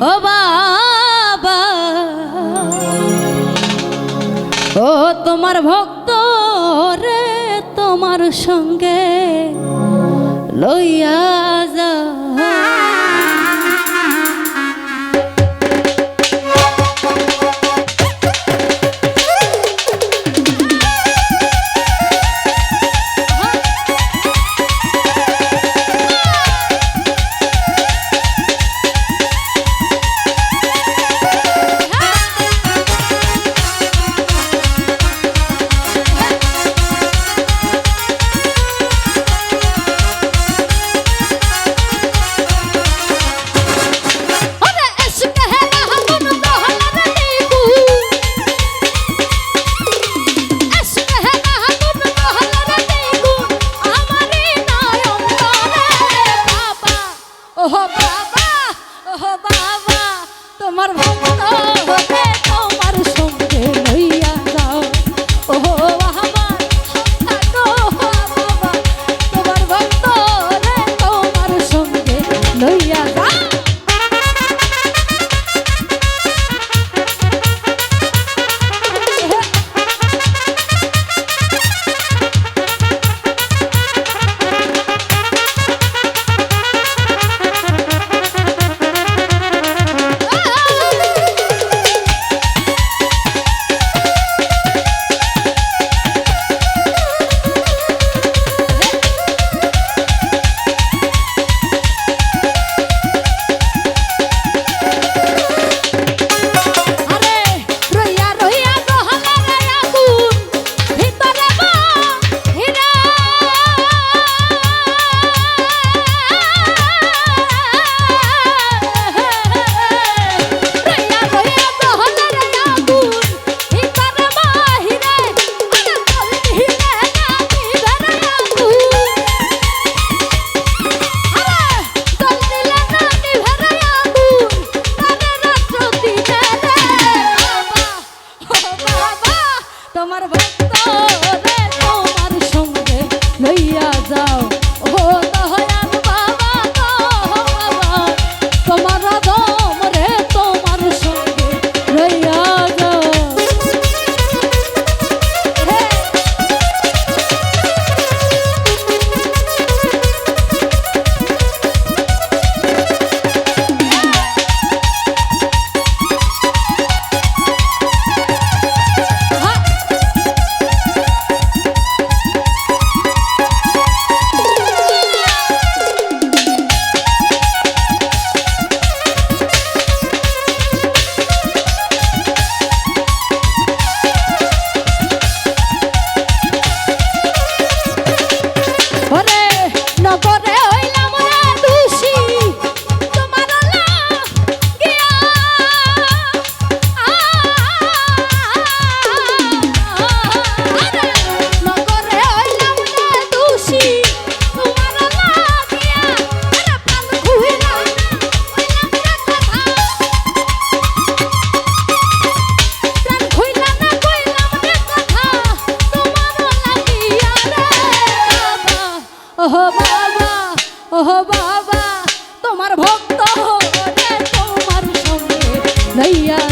ও বাবা। ও তোমার ভক্ত রে তোমার সঙ্গে লইয়া আমার ভক্ত হতে agora. ও বাবা তোমার ভক্ত তোমার সঙ্গে নাইয়া